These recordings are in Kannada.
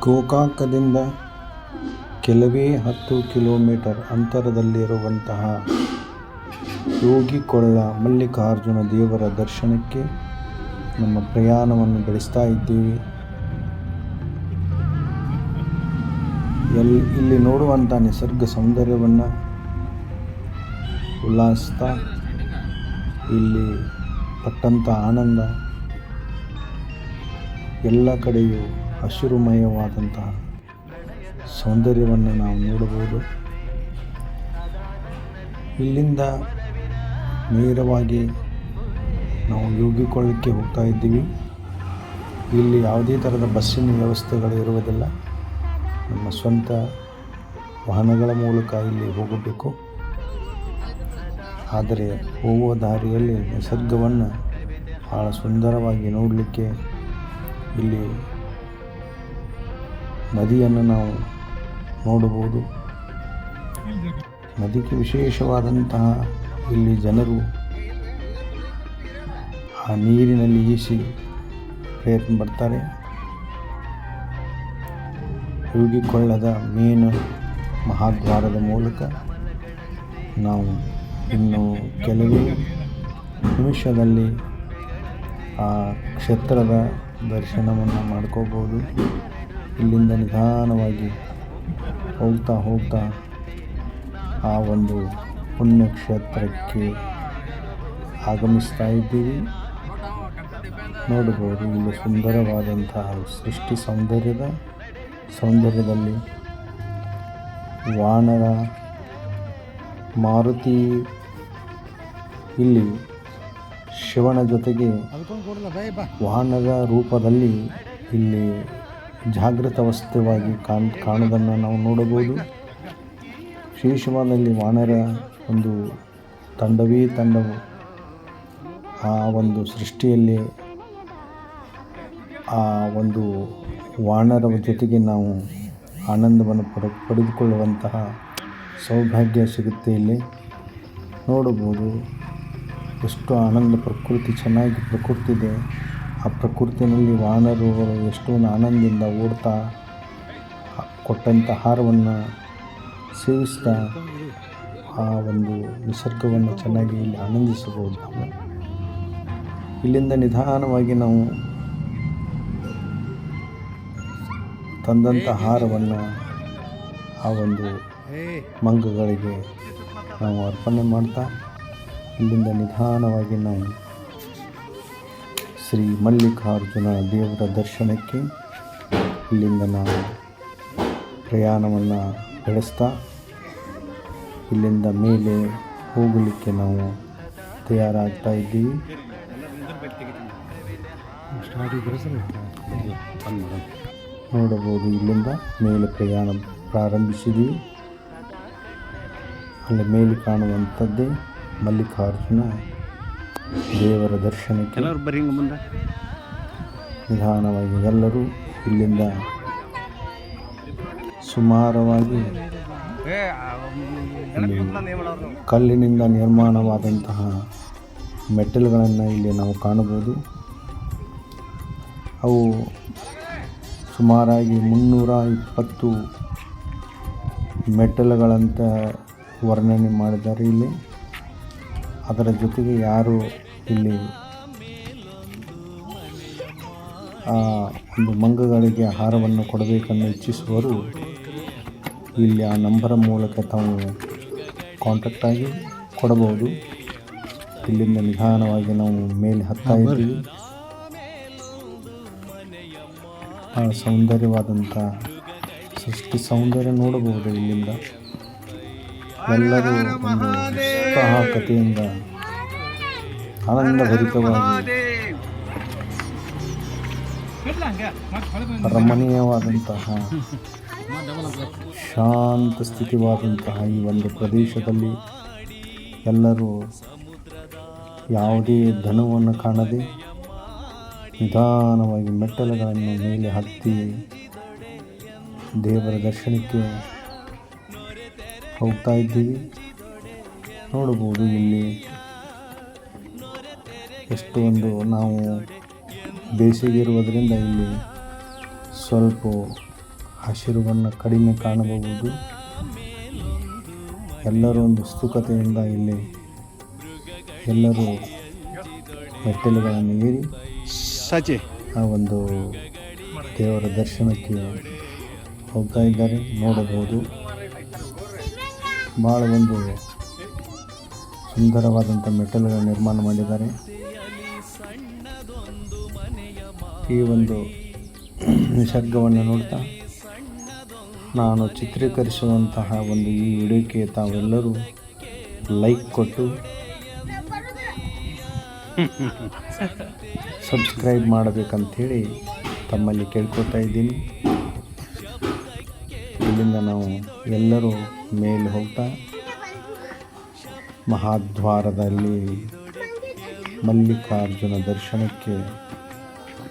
ಗೋಕಾಕದಿಂದ ಕೆಲವೇ ಹತ್ತು ಕಿಲೋಮೀಟರ್ ಅಂತರದಲ್ಲಿರುವಂತಹ ಯೋಗಿಕೊಳ್ಳ ಮಲ್ಲಿಕಾರ್ಜುನ ದೇವರ ದರ್ಶನಕ್ಕೆ ನಮ್ಮ ಪ್ರಯಾಣವನ್ನು ಬೆಳೆಸ್ತಾ ಇದ್ದೀವಿ. ಎಲ್ಲಿ ಇಲ್ಲಿ ನೋಡುವಂಥ ನಿಸರ್ಗ ಸೌಂದರ್ಯವನ್ನು ಉಲ್ಲಾಸ್ತಾ ಇಲ್ಲಿ ಪಟ್ಟಂಥ ಆನಂದ ಎಲ್ಲ ಕಡೆಯೂ ಹಸಿರುಮಯವಾದಂತಹ ಸೌಂದರ್ಯವನ್ನು ನಾವು ನೋಡಬಹುದು. ಇಲ್ಲಿಂದ ನೇರವಾಗಿ ನಾವು ಯೋಗಿಕೊಳ್ಳಕ್ಕೆ ಹೋಗ್ತಾ ಇದ್ದೀವಿ. ಇಲ್ಲಿ ಯಾವುದೇ ಥರದ ಬಸ್ಸಿನ ವ್ಯವಸ್ಥೆಗಳು ಇರುವುದಿಲ್ಲ. ನಮ್ಮ ಸ್ವಂತ ವಾಹನಗಳ ಮೂಲಕ ಇಲ್ಲಿ ಹೋಗಬೇಕು. ಆದರೆ ಹೋಗುವ ದಾರಿಯಲ್ಲಿ ನಿಸರ್ಗವನ್ನು ಭಾಳ ಸುಂದರವಾಗಿ ನೋಡಲಿಕ್ಕೆ ಇಲ್ಲಿ ನದಿಯನ್ನು ನಾವು ನೋಡಬಹುದು. ನದಿಗೆ ವಿಶೇಷವಾದಂತಹ ಇಲ್ಲಿ ಜನರು ಆ ನೀರಿನಲ್ಲಿ ಈಸಿ ಪ್ರಯತ್ನ ಪಡ್ತಾರೆ. ಹುಡುಗಿಕೊಳ್ಳದ ಮೇನ್ ಮಹಾದ್ವಾರದ ಮೂಲಕ ನಾವು ಇನ್ನು ಕೆಲವೇ ನಿಮಿಷದಲ್ಲಿ ಆ ಕ್ಷೇತ್ರದ ದರ್ಶನವನ್ನು ಮಾಡ್ಕೋಬೋದು ಇಲ್ಲಿಂದ ನಿಧಾನವಾಗಿ ಹೋಗ್ತಾ ಹೋಗ್ತಾ ಆ ಒಂದು ಪುಣ್ಯಕ್ಷೇತ್ರಕ್ಕೆ ಆಗಮಿಸ್ತಾ ಇದ್ದೀವಿ. ನೋಡಬಹುದು, ಇಲ್ಲಿ ಸುಂದರವಾದಂತಹ ಸೃಷ್ಟಿ ಸೌಂದರ್ಯದ ಸೌಂದರ್ಯದಲ್ಲಿ ವಾನರ, ಮಾರುತಿ, ಇಲ್ಲಿ ಶಿವನ ಜೊತೆಗೆ ವಾಹನದ ರೂಪದಲ್ಲಿ ಇಲ್ಲಿ ಜಾಗೃತ ವಸ್ತುವಾಗಿ ಕಾಣ್ ಕಾಣುವುದನ್ನು ನಾವು ನೋಡಬಹುದು. ವಿಶೇಷವಾದಲ್ಲಿ ವಾನರ ಒಂದು ತಂಡವೇ ತಂಡವು. ಆ ಒಂದು ಸೃಷ್ಟಿಯಲ್ಲಿ ಆ ಒಂದು ವಾಣರ ಜೊತೆಗೆ ನಾವು ಆನಂದವನ್ನು ಪಡ, ಪಡೆದುಕೊಳ್ಳುವಂತಹ ಸೌಭಾಗ್ಯ ಸಿಗುತ್ತೆ ಇಲ್ಲಿ. ನೋಡಬಹುದು ಎಷ್ಟು ಆನಂದ ಪ್ರಕೃತಿ, ಚೆನ್ನಾಗಿ ಪ್ರಕೃತಿ ಇದೆ. ಆ ಪ್ರಕೃತಿಯಲ್ಲಿ ವಾನರಗಳು ಎಷ್ಟೊಂದು ಆನಂದದಿಂದ ಓಡ್ತಾ ಕೊಟ್ಟಂಥ ಆಹಾರವನ್ನು ಸೇವಿಸ್ತಾ ಆ ಒಂದು ನಿಸರ್ಗವನ್ನು ಚೆನ್ನಾಗಿ ಇಲ್ಲಿ ಆನಂದಿಸಬಹುದು. ಇಲ್ಲಿಂದ ನಿಧಾನವಾಗಿ ನಾವು ತಂದಂಥ ಆಹಾರವನ್ನು ಆ ಒಂದು ಮಂಗಗಳಿಗೆ ನಾವು ಅರ್ಪಣೆ ಮಾಡ್ತಾ, ಇಲ್ಲಿಂದ ನಿಧಾನವಾಗಿ ನಾವು ಶ್ರೀ ಮಲ್ಲಿಕಾರ್ಜುನ ದೇವರ ದರ್ಶನಕ್ಕೆ ಇಲ್ಲಿಂದ ನಾವು ಪ್ರಯಾಣವನ್ನು ಬೆಳೆಸ್ತಾ ಇಲ್ಲಿಂದ ಮೇಲೆ ಹೋಗಲಿಕ್ಕೆ ನಾವು ತಯಾರಾಗ್ತಾ ಇದ್ದೀವಿ. ನೋಡಬಹುದು ಇಲ್ಲಿಂದ ಮೇಲೆ ಪ್ರಯಾಣ ಪ್ರಾರಂಭಿಸಿದ್ದೀವಿ. ಅಲ್ಲಿ ಮೇಲೆ ಕಾಣುವಂಥದ್ದೇ ಮಲ್ಲಿಕಾರ್ಜುನ ದೇವರ ದರ್ಶನಕ್ಕೆ ಮುಂದೆ. ನಿಧಾನವಾಗಿ ಎಲ್ಲರೂ ಇಲ್ಲಿಂದ ಸುಮಾರವಾಗಿ ಕಲ್ಲಿನಿಂದ ನಿರ್ಮಾಣವಾದಂತಹ ಮೆಟ್ಟಲುಗಳನ್ನು ಇಲ್ಲಿ ನಾವು ಕಾಣಬಹುದು. ಅವು ಸುಮಾರಾಗಿ ಮುನ್ನೂರ ಇಪ್ಪತ್ತು ಮೆಟ್ಟಲುಗಳಂತ ವರ್ಣನೆ ಮಾಡಿದ್ದಾರೆ ಇಲ್ಲಿ. ಅದರ ಜೊತೆಗೆ ಯಾರು ಇಲ್ಲಿ ಆ ಒಂದು ಮಂಗಗಳಿಗೆ ಆಹಾರವನ್ನು ಕೊಡಬೇಕನ್ನು ಇಚ್ಛಿಸುವರು ಇಲ್ಲಿ ಆ ನಂಬರ ಮೂಲಕ ತಾವು ಕಾಂಟ್ಯಾಕ್ಟ್ ಆಗಿ ಕೊಡಬಹುದು. ಇಲ್ಲಿಂದ ನಿಧಾನವಾಗಿ ನಾವು ಮೇಲೆ ಹತ್ತಾ ಇದ್ದೀವಿ. ಆ ಸೌಂದರ್ಯವಾದಂಥ ಸೃಷ್ಟಿ ಸೌಂದರ್ಯ ನೋಡಬಹುದು ಇಲ್ಲಿಂದ. ಎಲ್ಲರೂ ಒಂದು ಉತ್ಸಾಹಕತೆಯಿಂದ ಆನಂದಭರಿತವಾಗಿ ರಮಣೀಯವಾದಂತಹ ಶಾಂತ ಸ್ಥಿತಿವಾದಂತಹ ಈ ಒಂದು ಪ್ರದೇಶದಲ್ಲಿ ಎಲ್ಲರೂ ಯಾವುದೇ ಧನವನ್ನು ಕಾಣದೆ ನಿಧಾನವಾಗಿ ಮೆಟ್ಟಲುಗಳನ್ನು ಮೇಲೆ ಹತ್ತಿ ದೇವರ ದರ್ಶನಕ್ಕೆ ಹೋಗ್ತಾ ಇದ್ದೀವಿ. ನೋಡಬಹುದು ಇಲ್ಲಿ ಎಷ್ಟೊಂದು ನಾವು ಬೇಸಿಗೆ ಇರುವುದರಿಂದ ಇಲ್ಲಿ ಸ್ವಲ್ಪ ಹಸಿರುವನ್ನು ಕಡಿಮೆ ಕಾಣಬಹುದು. ಎಲ್ಲರೂ ಒಂದು ಉತ್ಸುಕತೆಯಿಂದ ಇಲ್ಲಿ ಎಲ್ಲರೂ ಮೆಟ್ಟಿಲುಗಳನ್ನು ಏರಿ ಆ ಒಂದು ದೇವರ ದರ್ಶನಕ್ಕೆ ಹೋಗ್ತಾ ಇದ್ದಾರೆ. ನೋಡಬಹುದು. ಭಾಳ ಒಂದು ಸುಂದರವಾದಂಥ ಮೆಟಲ್ಗಳ ನಿರ್ಮಾಣ ಮಾಡಿದ್ದಾರೆ. ಈ ಒಂದು ನಿಸರ್ಗವನ್ನು ನೋಡ್ತಾ ನಾನು ಚಿತ್ರೀಕರಿಸುವಂತಹ ಒಂದು ಈ ವಿಡಿಯೋಕ್ಕೆ ತಾವೆಲ್ಲರೂ ಲೈಕ್ ಕೊಟ್ಟು ಸಬ್ಸ್ಕ್ರೈಬ್ ಮಾಡಬೇಕಂಥೇಳಿ ತಮ್ಮಲ್ಲಿ ಕೇಳ್ಕೊತಾ ಇದ್ದೀನಿ. ಇಲ್ಲಿಂದ ನಾವು ಎಲ್ಲರೂ ಮೇಲೆ ಹೋಗ್ತಾ ಮಹಾದ್ವಾರದಲ್ಲಿ ಮಲ್ಲಿಕಾರ್ಜುನ ದರ್ಶನಕ್ಕೆ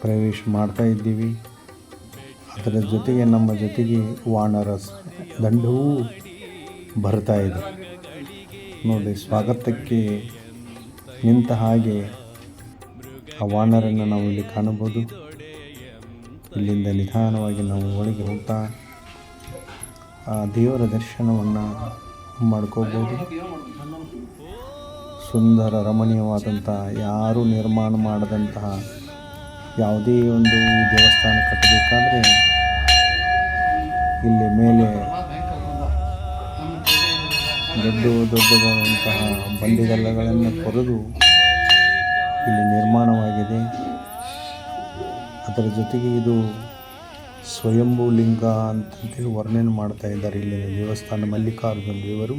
ಪ್ರವೇಶ ಮಾಡ್ತಾ ಇದ್ದೀವಿ. ಅದರ ಜೊತೆಗೆ ನಮ್ಮ ಜೊತೆಗೆ ವಾಣರ ದಂಡವೂ ಬರ್ತಾ ಇದೆ. ನೋಡಿ, ಸ್ವಾಗತಕ್ಕೆ ನಿಂತ ಹಾಗೆ ಆ ವಾನರನ್ನು ನಾವು ಇಲ್ಲಿ ಕಾಣಬಹುದು. ಇಲ್ಲಿಂದ ನಿಧಾನವಾಗಿ ನಾವು ಒಳಗೆ ಹೋಗ್ತಾ ದೇವರ ದರ್ಶನವನ್ನು ಮಾಡ್ಕೋಬೋದು. ಸುಂದರ ರಮಣೀಯವಾದಂತಹ, ಯಾರು ನಿರ್ಮಾಣ ಮಾಡದಂತಹ ಯಾವುದೇ ಒಂದು ದೇವಸ್ಥಾನ ಕಟ್ಟಬೇಕಾದ್ರೆ ಇಲ್ಲಿ ಮೇಲೆ ದೊಡ್ಡ ದೊಡ್ಡದಾದಂತಹ ಬಂಡಿಗಲ್ಲಗಳನ್ನು ಕೊರೆದು ಇಲ್ಲಿ ನಿರ್ಮಾಣವಾಗಿದೆ. ಅದರ ಜೊತೆಗೆ ಇದು ಸ್ವಯಂಭೂ ಲಿಂಗ ಅಂತಂತೇಳಿ ವರ್ಣನೆ ಮಾಡ್ತಾ ಇದ್ದಾರೆ ಇಲ್ಲಿನ ದೇವಸ್ಥಾನ ಮಲ್ಲಿಕಾರ್ಜುನ ದೇವರು.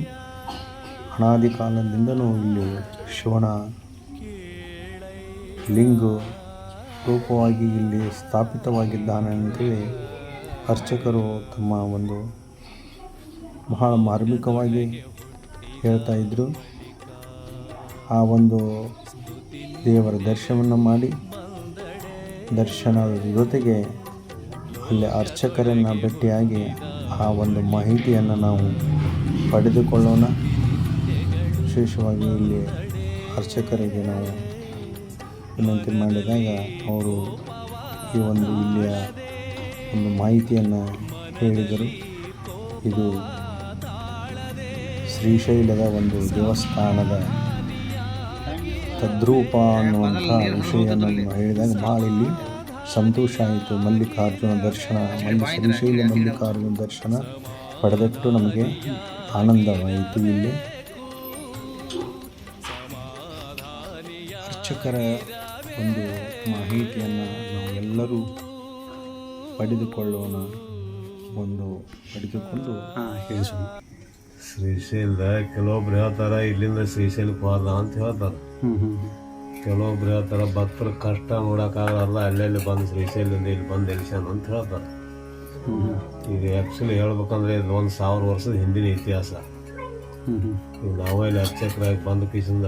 ಅನಾದಿ ಕಾಲದಿಂದಲೂ ಇಲ್ಲಿ ಶಿವನ ಲಿಂಗ ರೂಪವಾಗಿ ಇಲ್ಲಿ ಸ್ಥಾಪಿತವಾಗಿದ್ದಾನೆ ಅಂತೇಳಿ ಅರ್ಚಕರು ತಮ್ಮ ಒಂದು ಬಹಳ ಮಾರ್ಮಿಕವಾಗಿ ಹೇಳ್ತಾ ಇದ್ದರು ಆ ಒಂದು ದೇವರ ದರ್ಶನವನ್ನು ಮಾಡಿ ದರ್ಶನದ ಜೊತೆಗೆ ಅಲ್ಲಿ ಅರ್ಚಕರನ್ನು ಭೇಟಿಯಾಗಿ ಆ ಒಂದು ಮಾಹಿತಿಯನ್ನು ನಾವು ಪಡೆದುಕೊಳ್ಳೋಣ. ವಿಶೇಷವಾಗಿ ಇಲ್ಲಿ ಅರ್ಚಕರಿಗೆ ನಾವು ವಿನಂತಿ ಮಾಡಿದಾಗ ಅವರು ಈ ಒಂದು ಇಲ್ಲಿಯ ಒಂದು ಮಾಹಿತಿಯನ್ನು ಹೇಳಿದರು. ಇದು ಶ್ರೀಶೈಲದ ಒಂದು ದೇವಸ್ಥಾನದ ತದ್ರೂಪ ಅನ್ನುವಂಥ ವಿಷಯ ಹೇಳಿದಾಗ ಭಾಳ ಇಲ್ಲಿ ಸಂತೋಷ ಆಯಿತು. ಮಲ್ಲಿಕಾರ್ಜುನ ದರ್ಶನ ಮಲ್ಲಿ ಶ್ರೀಶೈಲ ಮಲ್ಲಿಕಾರ್ಜುನ ದರ್ಶನ ಪಡೆದಟ್ಟು ನಮಗೆ ಆನಂದವಾಯಿತು ಇಲ್ಲಿ. ಅರ್ಚಕರ ಒಂದು ಮಾಹಿತಿಯನ್ನು ನಾವೆಲ್ಲರೂ ಪಡೆದುಕೊಳ್ಳೋಣ ಒಂದು ಪಡೆದುಕೊಂಡು ಹಾಂ ಹೇಳಿ ಸ್ವಾಮಿ ಶ್ರೀಶೈಲದ ಕೆಲವೊಬ್ರು ಹೇಳ್ತಾರ ಇಲ್ಲಿಂದ ಶ್ರೀಶೈಲಕ್ಕೆ ಹೋದ ಅಂತ ಹೇಳ್ತಾರೆ. ಕೆಲವೊಬ್ರು ಹೇಳ್ತಾರೆ ಭಕ್ತರ ಕಷ್ಟ ನೋಡಕ್ಕಾಗಲ್ಲ ಅಲ್ಲೆಲ್ಲಿ ಬಂದು ಶ್ರೀಶೈಲದಿಂದ ಇಲ್ಲಿ ಬಂದು ಎಲ್ಸ್ಯಾನ ಅಂತ ಹೇಳ್ತಾರೆ. ಇದು ಆ್ಯಕ್ಚುಲಿ ಹೇಳ್ಬೇಕಂದ್ರೆ ಇದು ಒಂದು ಸಾವಿರ ವರ್ಷದ ಹಿಂದಿನ ಇತಿಹಾಸ. ಈಗ ನಾವು ಇಲ್ಲಿ ಅರ್ಚಕರಾಗಿ ಬಂದ ಕಿಸಿಂದ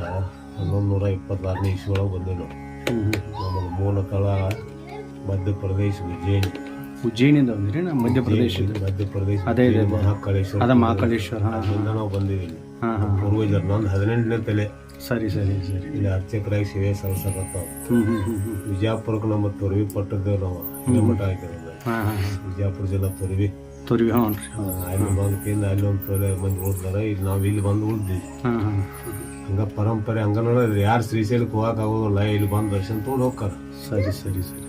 ಹನ್ನೊಂದು ನೂರ ಇಪ್ಪತ್ತಾರನೇ ಇಸ್ವಿ ಬಂದಿದ್ದು. ಬಂದಿವಿ ನಾವು ನಮ್ಮದು ಮೂಲ ಕಳ ಮಧ್ಯಪ್ರದೇಶ ಉಜ್ಜಯಿನಿ. ಉಜ್ಜಯಿನಿಂದ ಬಂದಿರಿ ನಮ್ಮ ಮಧ್ಯಪ್ರದೇಶದ ಮಧ್ಯಪ್ರದೇಶ ಅದೇ ಮಹಾಕಾಳೇಶ್ವರ. ಅದೇ. ಮಹಾಕಾಳೇಶ್ವರ ನಾವು ಹಾಂ ಪೂರ್ವಜರು ನಂದು ಹದಿನೆಂಟನೇ ತಲೆ. ಸರಿ ಸರಿ ಸರಿ. ಇಲ್ಲಿ ಅರ್ಚಕರಾಗಿ ಸೇವೆ ಸಲ್ಲಿಸಕತ್ತಾವ ವಿಜಯಪುರಕ್ಕೆ ನಮ್ಮ ತೊರವಿ ಪಟ್ಟದ್ದೇವೆ ನಾವು. ಇಲ್ಲೇ ಮಠ ಹಾಕಿರೋದು. ಹಾಂ ಹಾಂ ವಿಜಯಪುರ ಜಿಲ್ಲಾ ತೊರವಿ. ತೊರವಿ ಹ್ಞೂ. ರೀ ಅಲ್ಲಿ ಬಂದ್ಕಿಂದ ಅಲ್ಲಿ ಒಂದು ತೊರೆ ಮಂದಿ ಉಳ್ದಾರ ಇಲ್ಲಿ ನಾವು ಇಲ್ಲಿ ಬಂದು ಉಳ್ದ್ವಿ ಹಾಂ ಹಾಂ. ಹಂಗ ಪರಂಪರೆ ಹಂಗ ನೋಡಿದ್ರೆ ಯಾರು ಶ್ರೀಶೈಲಕ್ಕೆ ಹೋಗಕ್ ಆಗೋದಿಲ್ಲ. ಇಲ್ಲಿ ಬಂದು ದರ್ಶನ ತೊಗೊಂಡು ಹೋಗ್ತಾರ. ಸರಿ ಸರಿ ಸರಿ.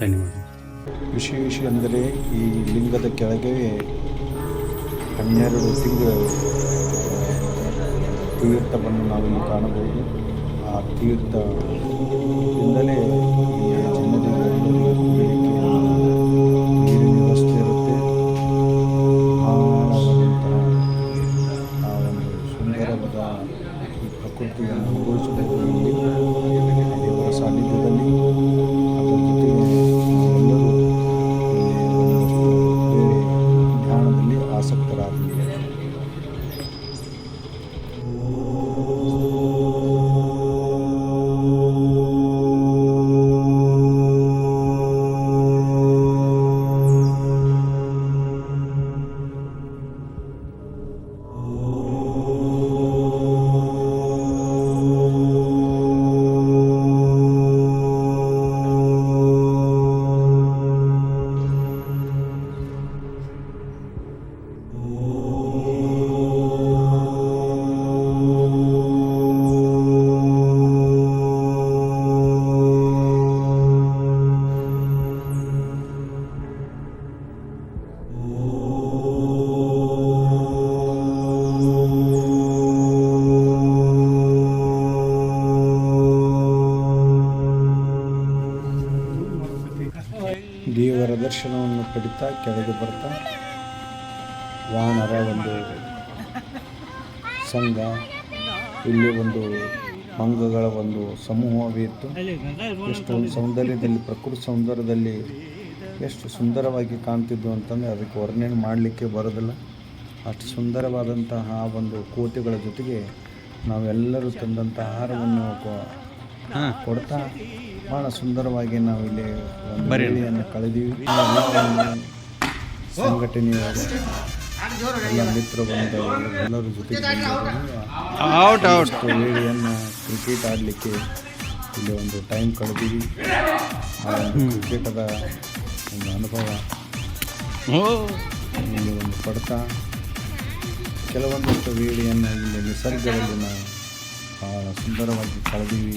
ಧನ್ಯವಾದ. ವಿಶೇಷ ಅಂದರೆ ಈ ಲಿಂಗದ ಕೆಳಗೆ ಹನ್ನೆರಡು ತಿಂಗಳು ತೀರ್ಥವನ್ನು ನಾವಿಲ್ಲಿ ಕಾಣಬಹುದು. ಆ ತೀರ್ಥದಿಂದಲೇ ಇರುತ್ತೆ. ಆ ಸುಂದರವಾದ ಪ್ರಕೃತಿಯನ್ನು ಕೆಳಗೆ ಬರ್ತಾ ವಾನರ ಒಂದು ಸಂಘ ಇಲ್ಲಿ ಒಂದು ಮಂಗಗಳ ಒಂದು ಸಮೂಹವಿತ್ತು ಎಷ್ಟು ಒಂದು ಸೌಂದರ್ಯದಲ್ಲಿ ಪ್ರಕೃತಿ ಸೌಂದರ್ಯದಲ್ಲಿ ಎಷ್ಟು ಸುಂದರವಾಗಿ ಕಾಣ್ತಿದ್ದು ಅಂತಂದರೆ ಅದಕ್ಕೆ ವರ್ಣನೆ ಮಾಡಲಿಕ್ಕೆ ಬರೋದಿಲ್ಲ. ಅಷ್ಟು ಸುಂದರವಾದಂತಹ ಒಂದು ಕೋತಿಗಳ ಜೊತೆಗೆ ನಾವೆಲ್ಲರೂ ತಂದಂಥ ಆಹಾರವನ್ನು ಕೊಡ್ತಾ ಭಾಳ ಸುಂದರವಾಗಿ ನಾವು ಇಲ್ಲಿ ಕಳೆದೀವಿ. ಸಂಘಟನೆಯವರು ಎಲ್ಲ ಮಿತ್ರ ಬಂದವರು ಎಲ್ಲರ ಜೊತೆಗೆ ಔಟ್ ಇಷ್ಟು ವೇಳೆಯನ್ನು ಕ್ರಿಕೆಟ್ ಆಡಲಿಕ್ಕೆ ಇಲ್ಲಿ ಒಂದು ಟೈಮ್ ಕಳೆದೀವಿ ಆ ಒಂದು ಕ್ರಿಕೆಟದ ಒಂದು ಅನುಭವ. ಇಲ್ಲಿ ಒಂದು ಪಡ್ತಾ. ಕೆಲವೊಂದಷ್ಟು ವೇಳೆಯನ್ನು ಇಲ್ಲಿ ನಿಸರ್ಗದಲ್ಲಿ ನಾವು ಭಾಳ ಸುಂದರವಾಗಿ ಕಳೆದೀವಿ.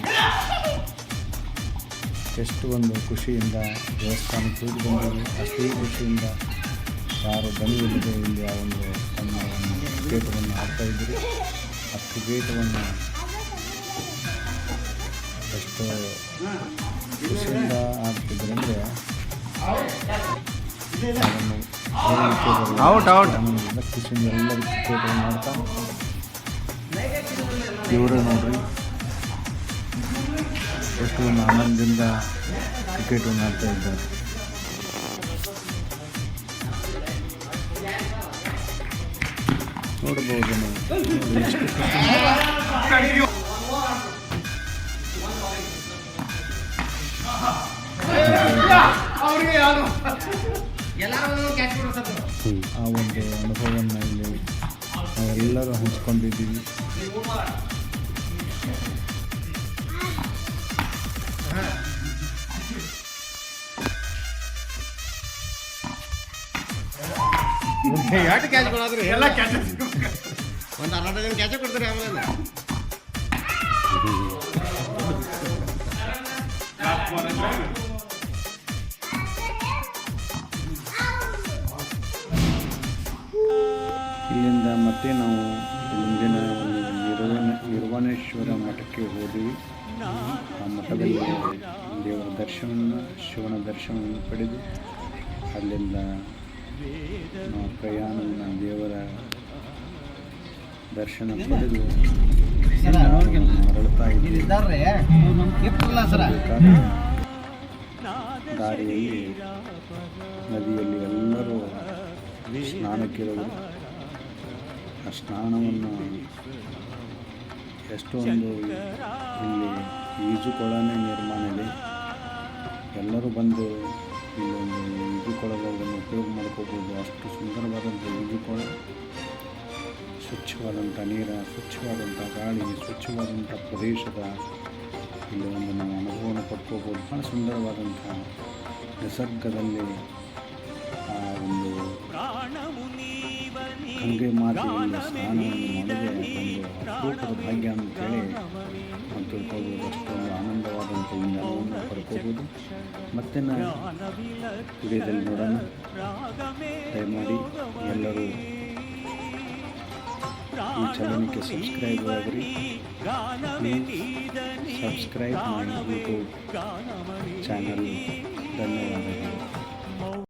ಎಷ್ಟು ಒಂದು ಖುಷಿಯಿಂದ ದೇವಸ್ಥಾನಕ್ಕೆ ಹೋಗಿ ಬಂದೀವಿ ಅಷ್ಟೇ ಖುಷಿಯಿಂದ ಯಾರು ದಣಿವಿಲ್ಲದೆ ಇಲ್ಲಿ ಆ ಒಂದು ತಮ್ಮ ಆಡ್ತಾ ಇದ್ದರು. ಆ ಕ್ರಿಕೆಟವನ್ನು ಎಷ್ಟು ಖುಷಿಯಿಂದ ಔಟ್ ಖುಷಿಯಿಂದ ಎಲ್ಲರೂ ಗೇಟವನ್ನು ಆಡ್ತಾ ಇವರೇ ನೋಡ್ರಿ. ಎಷ್ಟು ಒಂದು ಆನಂದದಿಂದ ಕ್ರಿಕೆಟನ್ನು ಆಡ್ತಾ ಇದ್ದಾರೆ. ನೋಡ್ಬೋದು ಆ ಒಂದು ಅನುಭವವನ್ನು ಇಲ್ಲಿ ನಾವೆಲ್ಲರೂ ಹಂಚ್ಕೊಂಡಿದ್ದೀವಿ ಎಷ್ಟು ಕ್ಯಾಚ್ಗಳಾದ್ರೆ ಎಲ್ಲ ಕ್ಯಾಚ್ ಒಂದು ಅರ್ಧ ಜನ ಕ್ಯಾಚ್ ಕೊಡ್ತಾರೆ ಆಮೇಲೆ. ಇಲ್ಲಿಂದ ಮತ್ತೆ ನಾವು ಮುಂದಿನ ನಿರ್ವಣ ನಿರ್ವಾಣೇಶ್ವರ ಮಠಕ್ಕೆ ಹೋದ್ವಿ. ಆ ಮಠದಲ್ಲಿ ದೇವರ ದರ್ಶನವನ್ನು ಶಿವನ ದರ್ಶನವನ್ನು ಪಡೆದು ಅಲ್ಲಿಂದ ನಾವು ಪ್ರಯಾಣವನ್ನು ದೇವರ ದರ್ಶನ ಪಡೆದು ಮರಳುತ್ತಾ ದಾರಿಯಲ್ಲಿ ನದಿಯಲ್ಲಿ ಎಲ್ಲರೂ ಸ್ನಾನಕ್ಕಿರೋದು ಆ ಸ್ನಾನವನ್ನು ಎಷ್ಟೊಂದು ಇಲ್ಲಿ ಈಜುಕೊಳನೇ ನಿರ್ಮಾಣ ಇದೆ. ಎಲ್ಲರೂ ಬಂದು ಇಲ್ಲೊಂದು ಈಜುಕೊಳಗಳನ್ನು ಉಪಯೋಗ ಮಾಡ್ಕೋಬೋದು ಅಷ್ಟು ಸುಂದರವಾದಂಥ ಈಜುಕೊಳ ಸ್ವಚ್ಛವಾದಂಥ ನೀರ, ಸ್ವಚ್ಛವಾದಂಥ ಗಾಳಿ, ಸ್ವಚ್ಛವಾದಂಥ ಪ್ರದೇಶದ ಇಲ್ಲಿ ಒಂದು ನಾವು ಅನುಭವವನ್ನು ಪಡ್ಕೋಬೋದು ಭಾಳ ಸುಂದರವಾದಂಥ ನಿಸರ್ಗದಲ್ಲಿ ಆ ಒಂದು ಗಂಗೆ ಮಾತೆಯಿಂದ ಸ್ನಾನವನ್ನು ಮಾಡಿದೆ. ಒಂದು ಅಪರೂಪದ ಭಾಗ್ಯ ಅಂತೇಳಿ ನಾವು ತಿಳ್ಕೊಬೋದು ಅಷ್ಟೊಂದು ಆನಂದವಾದಂಥ ಈ ನೆಲವನ್ನು ಪಡ್ಕೋಬೋದು. ಮತ್ತೆ ನಾವು ವಿಡಿಯೋದಲ್ಲಿ ನೋಡೋಣ. ದಯಮಾಡಿ ಎಲ್ಲರೂ ಈ ಚಾನಲ್ಗೆ ಸಬ್ಸ್ಕ್ರೈಬ್ ಆಗಿರಿ. ಸಬ್ಸ್ಕ್ರೈಬ್ ಮಾಡಿ ಯೂಟ್ಯೂಬ್ ಚಾನಲ್ ಧನ್ಯವಾದಗಳು.